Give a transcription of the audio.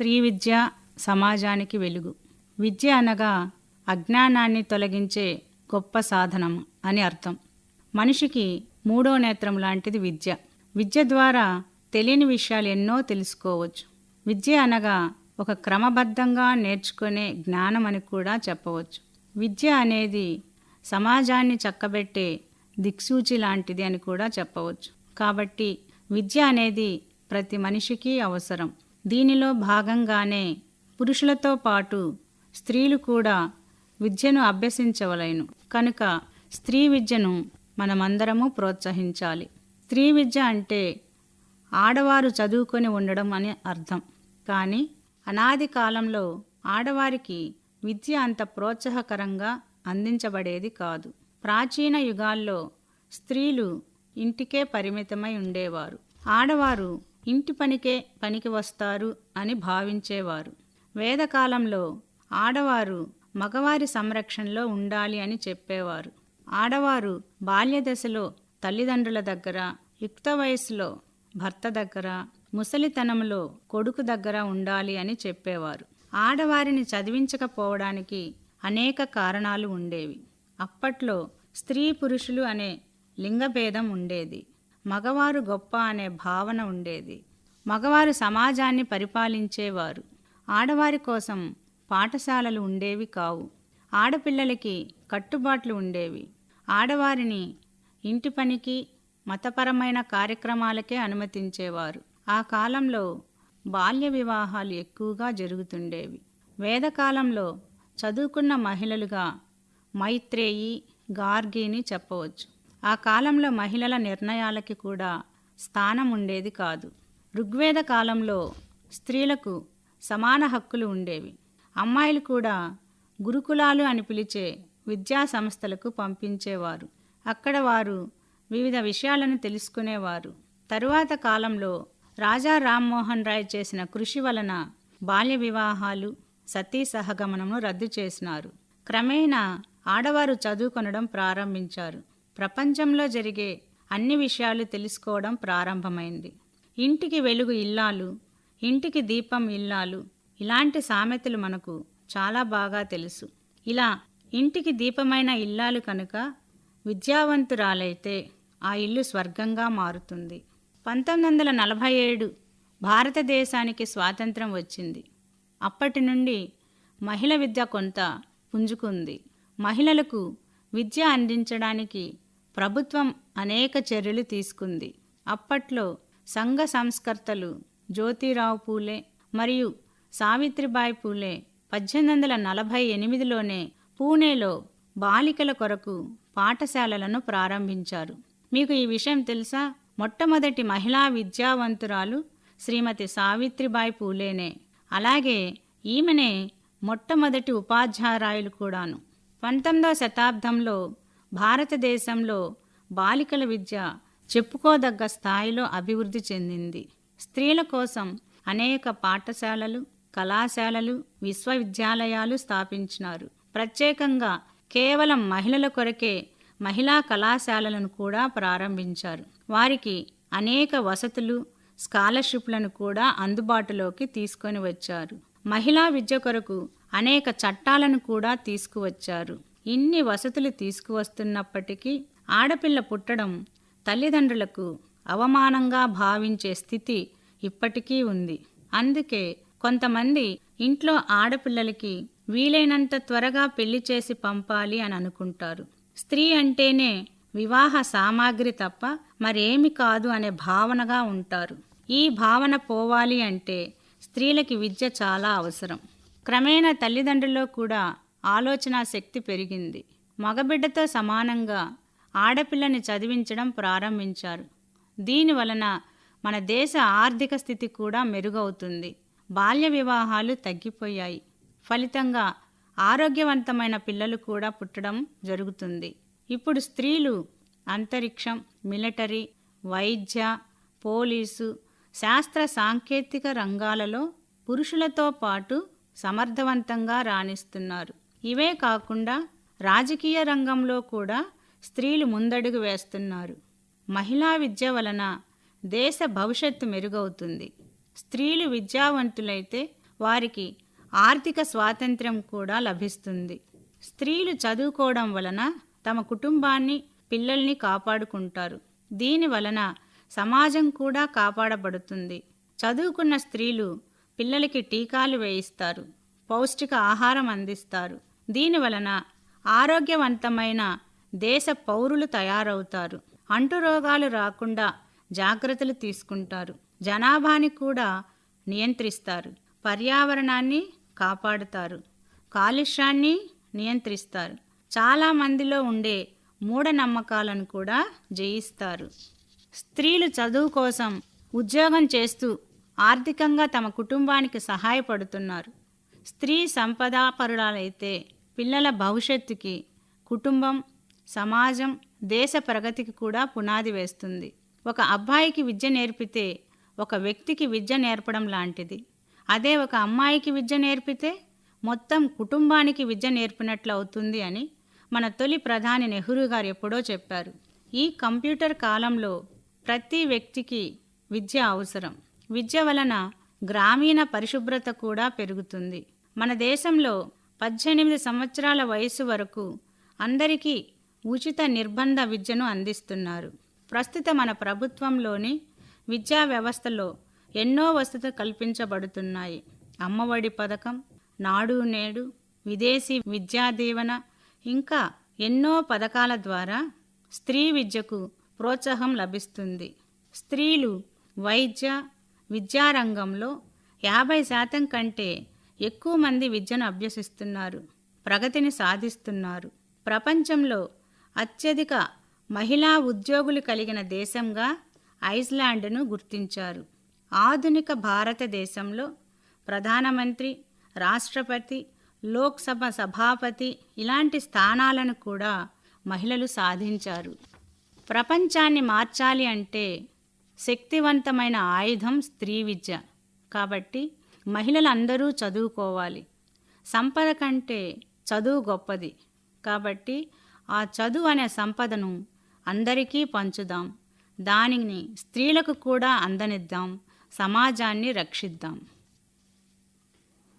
స్త్రీ విద్య సమాజానికి వెలుగు. విద్య అనగా అజ్ఞానాన్ని తొలగించే గొప్ప సాధనం అని అర్థం. మనిషికి మూడో నేత్రం లాంటిది విద్య. విద్య ద్వారా తెలియని విషయాలు ఎన్నో తెలుసుకోవచ్చు. విద్య అనగా ఒక క్రమబద్ధంగా నేర్చుకునే జ్ఞానం అని కూడా చెప్పవచ్చు. విద్య అనేది సమాజాన్ని చక్కబెట్టే దిక్సూచి లాంటిది అని కూడా చెప్పవచ్చు. కాబట్టి విద్య అనేది ప్రతి మనిషికి అవసరం. దీనిలో భాగంగానే పురుషులతో పాటు స్త్రీలు కూడా విద్యను అభ్యసించవలెను. కనుక స్త్రీ విద్యను మనమందరము ప్రోత్సహించాలి. స్త్రీ విద్య అంటే ఆడవారు చదువుకొని ఉండడం అని అర్థం. కానీ అనాది కాలంలో ఆడవారికి విద్య అంత ప్రోత్సాహకరంగా అందించబడేది కాదు. ప్రాచీన యుగాల్లో స్త్రీలు ఇంటికే పరిమితమై ఉండేవారు. ఆడవారు ఇంటి పనికే పనికి వస్తారు అని భావించేవారు. వేదకాలంలో ఆడవారు మగవారి సంరక్షణలో ఉండాలి అని చెప్పేవారు. ఆడవారు బాల్యదశలో తల్లిదండ్రుల దగ్గర యుక్త వయసులో భర్త దగ్గర ముసలితనంలో కొడుకు దగ్గర ఉండాలి అని చెప్పేవారు. ఆడవారిని చదివించకపోవడానికి అనేక కారణాలు ఉండేవి. అప్పట్లో స్త్రీ పురుషులు అనే లింగభేదం ఉండేది. మగవారు గొప్ప అనే భావన ఉండేది. మగవారు సమాజాన్ని పరిపాలించేవారు. ఆడవారి కోసం పాఠశాలలు ఉండేవి కావు. ఆడపిల్లలకి కట్టుబాట్లు ఉండేవి. ఆడవారిని ఇంటి పనికి మతపరమైన కార్యక్రమాలకే అనుమతించేవారు. ఆ కాలంలో బాల్య వివాహాలు ఎక్కువగా జరుగుతుండేవి. వేదకాలంలో చదువుకున్న మహిళలుగా మైత్రేయి గార్గిని చెప్పవచ్చు. ఆ కాలంలో మహిళల నిర్ణయాలకి కూడా స్థానం ఉండేది కాదు. ఋగ్వేద కాలంలో స్త్రీలకు సమాన హక్కులు ఉండేవి. అమ్మాయిలు కూడా గురుకులాలు అని పిలిచే విద్యా సంస్థలకు పంపించేవారు. అక్కడ వారు వివిధ విషయాలను తెలుసుకునేవారు. తరువాత కాలంలో రాజా రామ్మోహన్ రాయ్ చేసిన కృషి వలన బాల్య వివాహాలు సతీ సహగమనమును రద్దు చేసినారు. క్రమేణా ఆడవారు చదువుకొనడం ప్రారంభించారు. ప్రపంచంలో జరిగే అన్ని విషయాలు తెలుసుకోవడం ప్రారంభమైంది. ఇంటికి వెలుగు ఇల్లాలు ఇంటికి దీపం ఇల్లాలు ఇలాంటి సామెతలు మనకు చాలా బాగా తెలుసు. ఇలా ఇంటికి దీపమైన ఇల్లాలు కనుక విద్యావంతురాలైతే ఆ ఇల్లు స్వర్గంగా మారుతుంది. పంతొమ్మిది వందల నలభై ఏడు భారతదేశానికి స్వాతంత్రం వచ్చింది. అప్పటి నుండి మహిళ విద్య కొంత పుంజుకుంది. మహిళలకు విద్య అందించడానికి ప్రభుత్వం అనేక చర్యలు తీసుకుంది. అప్పట్లో సంఘ సంస్కర్తలు జ్యోతిరావు పూలే మరియు సావిత్రిబాయి పూలే పద్దెనిమిది వందల నలభై ఎనిమిదిలోనే పూణేలో బాలికల కొరకు పాఠశాలలను ప్రారంభించారు. మీకు ఈ విషయం తెలుసా? మొట్టమొదటి మహిళా విద్యావంతురాలు శ్రీమతి సావిత్రిబాయి పూలేనే. అలాగే ఈమెనే మొట్టమొదటి ఉపాధ్యాయురాయులు కూడాను. పంతొమ్మిదవ శతాబ్దంలో భారతదేశంలో బాలికల విద్య చెప్పుకోదగ్గ స్థాయిలో అభివృద్ధి చెందింది. స్త్రీల కోసం అనేక పాఠశాలలు కళాశాలలు విశ్వవిద్యాలయాలు స్థాపించినారు. ప్రత్యేకంగా కేవలం మహిళల కొరకే మహిళా కళాశాలలను కూడా ప్రారంభించారు. వారికి అనేక వసతులు స్కాలర్షిప్లను కూడా అందుబాటులోకి తీసుకొని వచ్చారు. మహిళా విద్య కొరకు అనేక చట్టాలను కూడా తీసుకువచ్చారు. ఇన్ని వసతులు తీసుకువస్తున్నప్పటికీ ఆడపిల్ల పుట్టడం తల్లిదండ్రులకు అవమానంగా భావించే స్థితి ఇప్పటికీ ఉంది. అందుకే కొంతమంది ఇంట్లో ఆడపిల్లలకి వీలైనంత త్వరగా పెళ్ళి చేసి పంపాలి అని అనుకుంటారు. స్త్రీ అంటేనే వివాహ సామాగ్రి తప్ప మరేమి కాదు అనే భావనగా ఉంటారు. ఈ భావన పోవాలి అంటే స్త్రీలకి విద్య చాలా అవసరం. క్రమేణా తల్లిదండ్రుల్లో కూడా ఆలోచన శక్తి పెరిగింది. మగబిడ్డతో సమానంగా ఆడపిల్లని చదివించడం ప్రారంభించారు. దీని వలన మన దేశ ఆర్థిక స్థితి కూడా మెరుగవుతుంది. బాల్య వివాహాలు తగ్గిపోయాయి. ఫలితంగా ఆరోగ్యవంతమైన పిల్లలు కూడా పుట్టడం జరుగుతుంది. ఇప్పుడు స్త్రీలు అంతరిక్షం మిలిటరీ వైద్య పోలీసు శాస్త్ర సాంకేతిక రంగాలలో పురుషులతో పాటు సమర్థవంతంగా రాణిస్తున్నారు. ఇవే కాకుండా రాజకీయ రంగంలో కూడా స్త్రీలు ముందడుగు వేస్తున్నారు. మహిళా విద్య వలన దేశ భవిష్యత్తు మెరుగవుతుంది. స్త్రీలు విద్యావంతులైతే వారికి ఆర్థిక స్వాతంత్ర్యం కూడా లభిస్తుంది. స్త్రీలు చదువుకోవడం వలన తమ కుటుంబాన్ని పిల్లల్ని కాపాడుకుంటారు. దీని వలన సమాజం కూడా కాపాడబడుతుంది. చదువుకున్న స్త్రీలు పిల్లలకి టీకాలు వేయిస్తారు. పౌష్టిక ఆహారం అందిస్తారు. దీని వలన ఆరోగ్యవంతమైన దేశ పౌరులు తయారవుతారు. అంటురోగాలు రాకుండా జాగ్రత్తలు తీసుకుంటారు. జనాభాని కూడా నియంత్రిస్తారు. పర్యావరణాన్ని కాపాడుతారు. కాలుష్యాన్ని నియంత్రిస్తారు. చాలా మందిలో ఉండే మూఢనమ్మకాలను కూడా జయిస్తారు. స్త్రీలు చదువు కోసం ఉద్యోగం చేస్తూ ఆర్థికంగా తమ కుటుంబానికి సహాయపడుతున్నారు. స్త్రీ సంపదాపరురాలైతే పిల్లల భవిష్యత్తుకి కుటుంబం సమాజం దేశ ప్రగతికి కూడా పునాది వేస్తుంది. ఒక అబ్బాయికి విద్య నేర్పితే ఒక వ్యక్తికి విద్య నేర్పడం లాంటిది. అదే ఒక అమ్మాయికి విద్య నేర్పితే మొత్తం కుటుంబానికి విద్య నేర్పినట్లు అవుతుంది అని మన తొలి ప్రధాని నెహ్రూ గారు ఎప్పుడో చెప్పారు. ఈ కంప్యూటర్ కాలంలో ప్రతి వ్యక్తికి విద్య అవసరం. విద్య వలన గ్రామీణ పరిశుభ్రత కూడా పెరుగుతుంది. మన దేశంలో పద్దెనిమిది సంవత్సరాల వయసు వరకు అందరికీ ఉచిత నిర్బంధ విద్యను అందిస్తున్నారు. ప్రస్తుత మన ప్రభుత్వంలోని విద్యా వ్యవస్థలో ఎన్నో వసతులు కల్పించబడుతున్నాయి. అమ్మఒడి పథకం నాడు నేడు విదేశీ విద్యా దీవెన ఇంకా ఎన్నో పథకాల ద్వారా స్త్రీ విద్యకు ప్రోత్సాహం లభిస్తుంది. స్త్రీలు వైద్య విద్యారంగంలో యాభై శాతం కంటే ఎక్కువ మంది విద్యను అభ్యసిస్తున్నారు ప్రగతిని సాధిస్తున్నారు. ప్రపంచంలో అత్యధిక మహిళా ఉద్యోగులు కలిగిన దేశంగా ఐస్లాండ్ను గుర్తించారు. ఆధునిక భారతదేశంలో ప్రధానమంత్రి రాష్ట్రపతి లోక్సభ సభాపతి ఇలాంటి స్థానాలను కూడా మహిళలు సాధించారు. ప్రపంచాన్ని మార్చాలి అంటే శక్తివంతమైన ఆయుధం స్త్రీ విద్య. కాబట్టి మహిళలందరూ చదువుకోవాలి. సంపద కంటే చదువు గొప్పది. కాబట్టి ఆ చదువు అనే సంపదను అందరికీ పంచుదాం. దానిని స్త్రీలకు కూడా అందనిద్దాం. సమాజాన్ని రక్షిద్దాం.